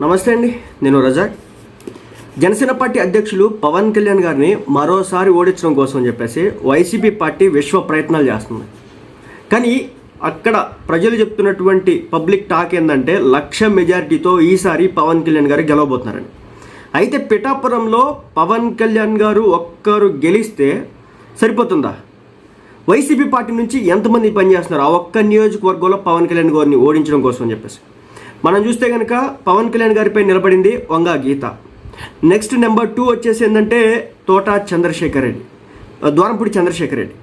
నమస్తే అండి నేను రజాక్. జనసేన పార్టీ అధ్యక్షులు పవన్ కళ్యాణ్ గారిని మరోసారి ఓడించడం కోసం చెప్పేసి వైసీపీ పార్టీ విశ్వ ప్రయత్నాలు చేస్తుంది. కానీ అక్కడ ప్రజలు చెప్తున్నటువంటి పబ్లిక్ టాక్ ఏంటంటే లక్ష మెజారిటీతో ఈసారి పవన్ కళ్యాణ్ గారు గెలవబోతున్నారని. అయితే పిఠాపురంలో పవన్ కళ్యాణ్ గారు ఒక్కరు గెలిస్తే సరిపోతుందా? వైసీపీ పార్టీ నుంచి ఎంతమంది పనిచేస్తున్నారు? ఆ ఒక్క నియోజకవర్గంలో పవన్ కళ్యాణ్ గారిని ఓడించడం కోసం అని చెప్పేసి. మనం చూస్తే కనుక పవన్ కళ్యాణ్ గారిపై నిలబడింది Vanga Geetha. Next number two వచ్చేసి ఏంటంటే తోట చంద్రశేఖర్ రెడ్డి. ద్వారంపూడి చంద్రశేఖర్ రెడ్డి.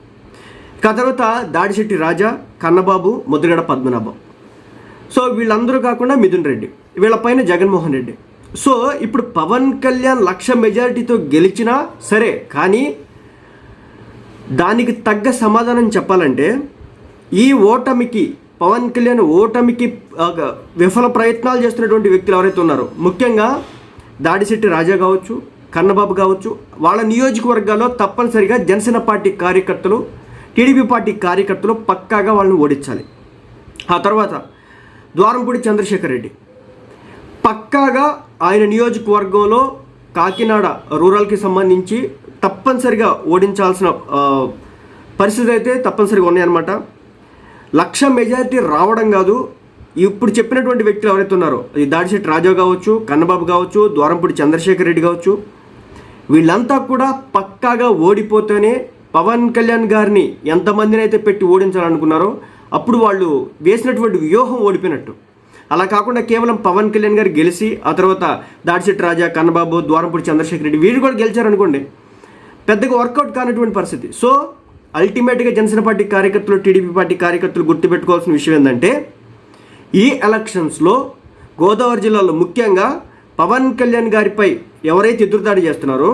ఇక తర్వాత దాడిశెట్టి రాజా కన్నబాబు ముద్రగడ పద్మనాభం. సో వీళ్ళందరూ కాకుండా మిథున్ రెడ్డి వీళ్ళపైన జగన్మోహన్ రెడ్డి. సో ఇప్పుడు పవన్ కళ్యాణ్ లక్ష మెజారిటీతో గెలిచినా సరే కానీ దానికి తగ్గ సమాధానం చెప్పాలంటే ఈ ఓటమికి పవన్ కళ్యాణ్ ఓటమికి విఫల ప్రయత్నాలు చేస్తున్నటువంటి వ్యక్తులు ఎవరైతే ఉన్నారో ముఖ్యంగా దాడిశెట్టి రాజా కావచ్చు కన్నబాబు కావచ్చు వాళ్ళ నియోజకవర్గాల్లో తప్పనిసరిగా జనసేన పార్టీ కార్యకర్తలు టీడీపీ పార్టీ కార్యకర్తలు పక్కాగా వాళ్ళని ఓడించాలి. ఆ తర్వాత ద్వారంపూడి చంద్రశేఖర్ రెడ్డి. పక్కాగా ఆయన నియోజకవర్గంలో కాకినాడ రూరల్కి సంబంధించి తప్పనిసరిగా ఓడించాల్సిన పరిస్థితి అయితే తప్పనిసరిగా ఉన్నాయన్నమాట. లక్ష మెజారిటీ రావడం కాదు. ఇప్పుడు చెప్పినటువంటి వ్యక్తులు ఎవరైతే ఉన్నారో ఈ దాడిశెట్టి రాజా కావచ్చు కన్నబాబు కావచ్చు ద్వారంపూడి చంద్రశేఖర్ రెడ్డి కావచ్చు వీళ్ళంతా కూడా పక్కాగా ఓడిపోతేనే పవన్ కళ్యాణ్ గారిని ఎంతమందిని అయితే పెట్టి ఓడించాలనుకున్నారో అప్పుడు వాళ్ళు వేసినటువంటి వ్యూహం ఓడిపోయినట్టు. అలా కాకుండా కేవలం పవన్ కళ్యాణ్ గారు గెలిచి ఆ తర్వాత దాడిశెట్టి రాజా కన్నబాబు ద్వారంపూడి చంద్రశేఖర్ రెడ్డి వీళ్ళు కూడా గెలిచారనుకోండి పెద్దగా వర్కౌట్ కానటువంటి పరిస్థితి. సో అల్టిమేట్గా జనసేన పార్టీ కార్యకర్తలు టీడీపీ పార్టీ కార్యకర్తలు గుర్తుపెట్టుకోవాల్సిన విషయం ఏంటంటే ఈ ఎలక్షన్స్లో గోదావరి జిల్లాలో ముఖ్యంగా పవన్ కళ్యాణ్ గారిపై ఎవరైతే ఎదురుదాడి చేస్తున్నారో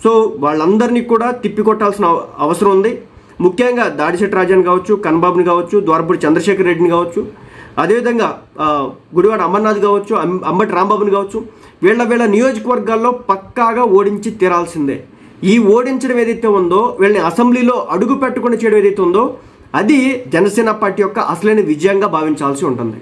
సో వాళ్ళందరినీ కూడా తిప్పికొట్టాల్సిన అవ- అవసరం ఉంది. ముఖ్యంగా దాడిశెట్టి రాజాని కావచ్చు కన్బాబుని కావచ్చు ద్వారపూడి చంద్రశేఖర్ రెడ్డిని కావచ్చు అదేవిధంగా గుడివాడ అమర్నాథ్ కావచ్చు అంబటి రాంబాబుని కావచ్చు వీళ్ళ వీళ్ళ నియోజకవర్గాల్లో పక్కాగా ఓడించి తీరాల్సిందే. ఈ ఓడించడం ఏదైతే ఉందో వీళ్ళని అసెంబ్లీలో అడుగు పెట్టకుండా చేయడం ఏదైతే ఉందో అది జనసేన పార్టీ యొక్క అసలైన విజయంగా భావించాల్సి ఉంటుంది.